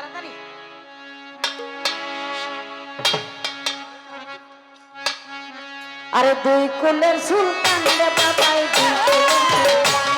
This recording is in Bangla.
তাড়াতাড়ি। আরে দুই কুলের সুলতান রে বাবাই দুই কুলের সুলতান।